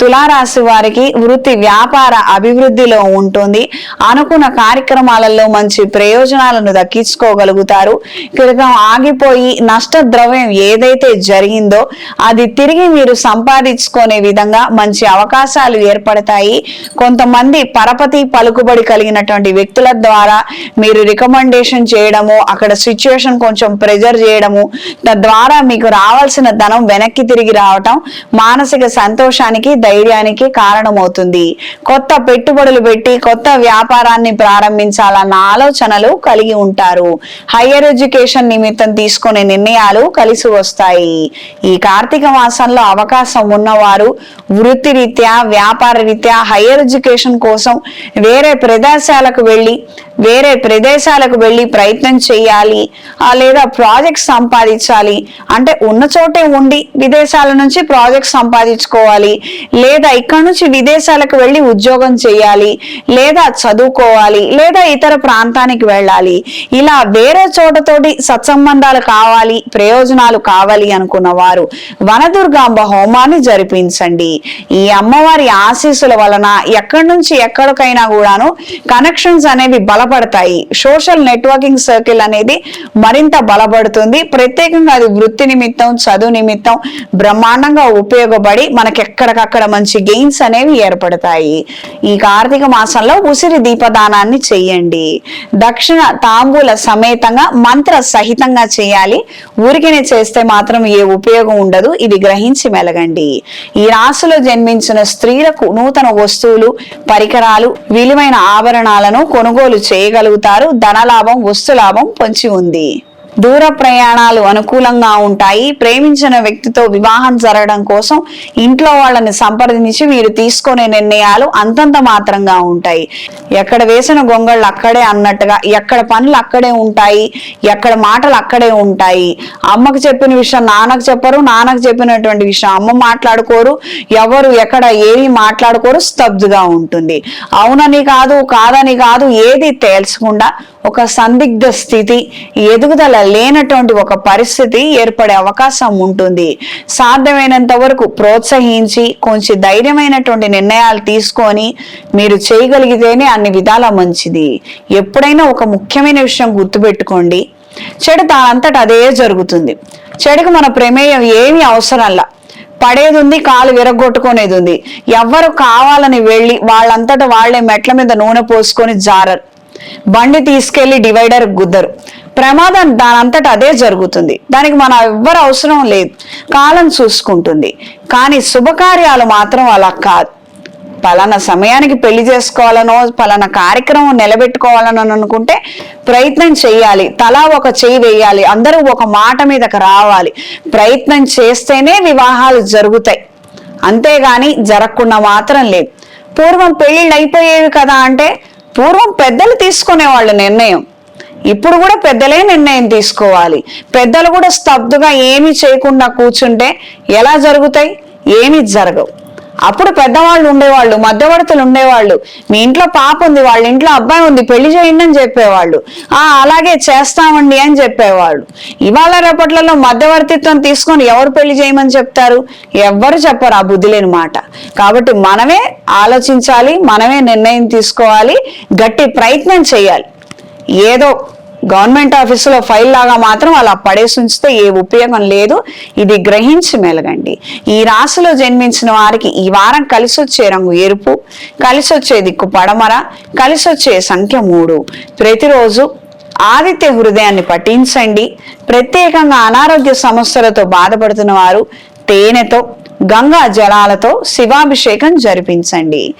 తులారాశి వారికి వృత్తి వ్యాపార అభివృద్ధిలో ఉంటుంది. అనుకున్న కార్యక్రమాలలో మంచి ప్రయోజనాలను దక్కించుకోగలుగుతారు. క్రితం ఆగిపోయి నష్ట ద్రవ్యం ఏదైతే జరిగిందో అది తిరిగి మీరు సంపాదించుకునే విధంగా మంచి అవకాశాలు ఏర్పడతాయి. కొంతమంది పరపతి పలుకుబడి కలిగినటువంటి వ్యక్తుల ద్వారా మీరు రికమెండేషన్ చేయడము అక్కడ సిచ్యువేషన్ కొంచెం ప్రెజర్ చేయడము తద్వారా మీకు రావాల్సిన ధనం వెనక్కి తిరిగి రావటం మానసిక సంతోషానికి ధైర్యానికి కారణమవుతుంది. కొత్త పెట్టుబడులు పెట్టి కొత్త వ్యాపారాన్ని ప్రారంభించాలన్న ఆలోచనలు కలిగి ఉంటారు. హయ్యర్ ఎడ్యుకేషన్ నిమిత్తం తీసుకునే నిర్ణయాలు కలిసి వస్తాయి. ఈ కార్తీక మాసంలో అవకాశం ఉన్నవారు వృత్తి రీత్యా వ్యాపార రీత్యా హయ్యర్ ఎడ్యుకేషన్ కోసం వేరే ప్రదేశాలకు వెళ్ళి వేరే ప్రదేశాలకు వెళ్ళి ప్రయత్నం చేయాలి. లేదా ప్రాజెక్ట్ సంపాదించాలి. అంటే ఉన్న చోటే ఉండి విదేశాల నుంచి ప్రాజెక్ట్ సంపాదించుకోవాలి. లేదా ఇక్కడ నుంచి విదేశాలకు వెళ్ళి ఉద్యోగం చేయాలి లేదా చదువుకోవాలి లేదా ఇతర ప్రాంతానికి వెళ్ళాలి. ఇలా వేరే చోటతోటి సత్సంబంధాలు కావాలి ప్రయోజనాలు కావాలి అనుకున్న వారు వనదుర్గాంబ హోమాన్ని జరిపించండి. ఈ అమ్మవారి ఆశీస్సుల వలన ఎక్కడి నుంచి ఎక్కడికైనా కూడాను కనెక్షన్స్ అనేవి బలపడతాయి. సోషల్ నెట్వర్కింగ్ సర్కిల్ అనేది మరింత బలపడుతుంది. ప్రత్యేకంగా అది వృత్తి నిమిత్తం చదువు నిమిత్తం బ్రహ్మాండంగా ఉపయోగపడి మనకి ఎక్కడికక్కడ మంచి గెయిన్స్ అనేవి ఏర్పడతాయి. ఈ కార్తీక మాసంలో ఉసిరి దీపదానాన్ని చెయ్యండి దక్షిణ తాంబూల సమేతంగా మంత్ర సహితంగా చేయాలి. ఊరికినే చేస్తే మాత్రం ఏ ఉపయోగం ఉండదు. ఇది గ్రహించి మెలగండి. ఈ రాశిలో జన్మించిన స్త్రీలకు నూతన వస్తువులు పరికరాలు విలువైన ఆభరణాలను కొనుగోలు చేయగలుగుతారు. ధనలాభం వస్తులాభం పొంచి ఉంది. దూర ప్రయాణాలు అనుకూలంగా ఉంటాయి. ప్రేమించిన వ్యక్తితో వివాహం జరగడం కోసం ఇంట్లో వాళ్ళని సంప్రదించి వీరు తీసుకునే నిర్ణయాలు అంతంత మాత్రంగా ఉంటాయి. ఎక్కడ వేసిన గొంగళ్ళు అక్కడే అన్నట్టుగా ఎక్కడ పనులు అక్కడే ఉంటాయి ఎక్కడ మాటలు అక్కడే ఉంటాయి. అమ్మకు చెప్పిన విషయం నాన్నకు చెప్పరు నాన్నకు చెప్పినటువంటి విషయం అమ్మ మాట్లాడుకోరు ఎవరు ఎక్కడ ఏమి మాట్లాడుకోరు స్తబ్దుగా ఉంటుంది. అవునని కాదు కాదని కాదు ఏది తేల్చకుండా ఒక సందిగ్ధ స్థితి ఎదుగుదల లేనటువంటి ఒక పరిస్థితి ఏర్పడే అవకాశం ఉంటుంది. సాధ్యమైనంత వరకు ప్రోత్సహించి కొంచెం ధైర్యమైనటువంటి నిర్ణయాలు తీసుకొని మీరు చేయగలిగితేనే అన్ని విధాల మంచిది. ఎప్పుడైనా ఒక ముఖ్యమైన విషయం గుర్తుపెట్టుకోండి. చెడు దానంతట అదే జరుగుతుంది. చెడుకు మన ప్రమేయం ఏమీ అవసరంలా పడేది ఉంది కాలు విరగొట్టుకునేది ఉంది ఎవ్వరు కావాలని వెళ్ళి వాళ్ళంతట వాళ్ళే మెట్ల మీద నూనె పోసుకొని జారరు. బండి తీసుకెళ్ళి డివైడర్ గుద్దరు. ప్రమాదం దానంతట అదే జరుగుతుంది. దానికి మన ఎవ్వరు అవసరం లేదు. కాలం చూసుకుంటుంది. కానీ శుభకార్యాలు మాత్రం అలా కాదు. పలానా సమయానికి పెళ్ళి చేసుకోవాలనో పలానా కార్యక్రమం నిలబెట్టుకోవాలని అనుకుంటే ప్రయత్నం చేయాలి. తలా ఒక చేయి వేయాలి. అందరూ ఒక మాట మీదకి రావాలి. ప్రయత్నం చేస్తేనే వివాహాలు జరుగుతాయి. అంతేగాని జరగకుండా మాత్రం లేదు. పూర్వం పెళ్ళిళ్ళు అయిపోయేవి కదా అంటే పూర్వం పెద్దలు తీసుకునేవాళ్ళు నిర్ణయం. ఇప్పుడు కూడా పెద్దలే నిర్ణయం తీసుకోవాలి. పెద్దలు కూడా స్తబ్దుగా ఏమీ చేయకుండా కూర్చుంటే ఎలా జరుగుతాయి? ఏమీ జరగవు. అప్పుడు పెద్దవాళ్ళు ఉండేవాళ్ళు మధ్యవర్తులు ఉండేవాళ్ళు. మీ ఇంట్లో పాప ఉంది వాళ్ళ ఇంట్లో అబ్బాయి ఉంది పెళ్ళి చేయండి అని చెప్పేవాళ్ళు. ఆ అలాగే చేస్తామండి అని చెప్పేవాళ్ళు. ఇవాళ రేపట్లలో మధ్యవర్తిత్వం తీసుకొని ఎవరు పెళ్ళి చేయమని చెప్తారు? ఎవ్వరు చెప్పరు ఆ బుద్ధి లేని మాట. కాబట్టి మనమే ఆలోచించాలి మనమే నిర్ణయం తీసుకోవాలి గట్టి ప్రయత్నం చేయాలి. ఏదో గవర్నమెంట్ ఆఫీసులో ఫైల్ లాగా మాత్రం అలా పడేసి ఉంచితే ఏ ఉపయోగం లేదు. ఇది గ్రహించి మెలగండి. ఈ రాశిలో జన్మించిన వారికి ఈ వారం కలిసి వచ్చే రంగు ఎరుపు కలిసి వచ్చే దిక్కు పడమర కలిసి వచ్చే సంఖ్య మూడు. ప్రతిరోజు ఆదిత్య హృదయాన్ని పఠించండి. ప్రత్యేకంగా అనారోగ్య సమస్యలతో బాధపడుతున్న వారు తేనెతో గంగా జలాలతో శివాభిషేకం జరిపించండి.